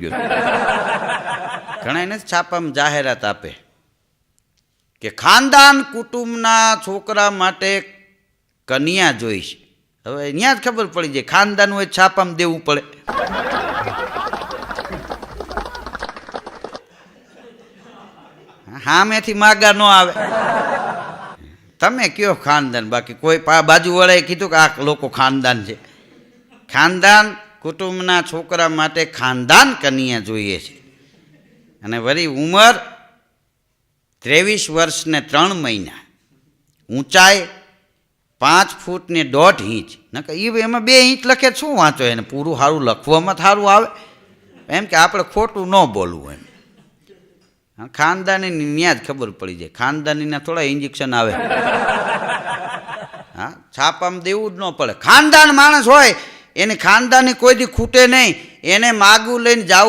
ગયો. ઘણા એને છાપામાં જાહેરાત આપે કે ખાનદાન કુટુંબના છોકરા માટે કન્યા જોઈશ. હવે અહીંયા જ ખબર પડી જાય, ખાનદાન હોય છાપામાં દેવું પડે. સામેથી માગા ન આવે. તમે કયો ખાનદાન? બાકી કોઈ બાજુ બાજુવાળાએ કીધું કે આ લોકો ખાનદાન છે. ખાનદાન કુટુંબના છોકરા માટે ખાનદાન કન્યા જોઈએ છે. અને વળી ઉંમર ત્રેવીસ વર્ષ ને ત્રણ મહિના. ઊંચાઈ પાંચ ફૂટ ને દોઢ ઇંચ. નકર એ એમાં બે ઇંચ લખે શું વાંચો એને પૂરું સારું લખવામાં સારું આવે. એમ કે આપણે ખોટું ન બોલવું એમ. ખાનદાનીની ન્યા જ ખબર પડી જાય. ખાનદાનીના થોડા ઇન્જેક્શન આવે. હા, છાપામાં દેવું જ ન પડે. ખાનદાન માણસ હોય એને ખાનદાની કોઈ દી ખૂટે નહીં. એને માગું લઈને જાવું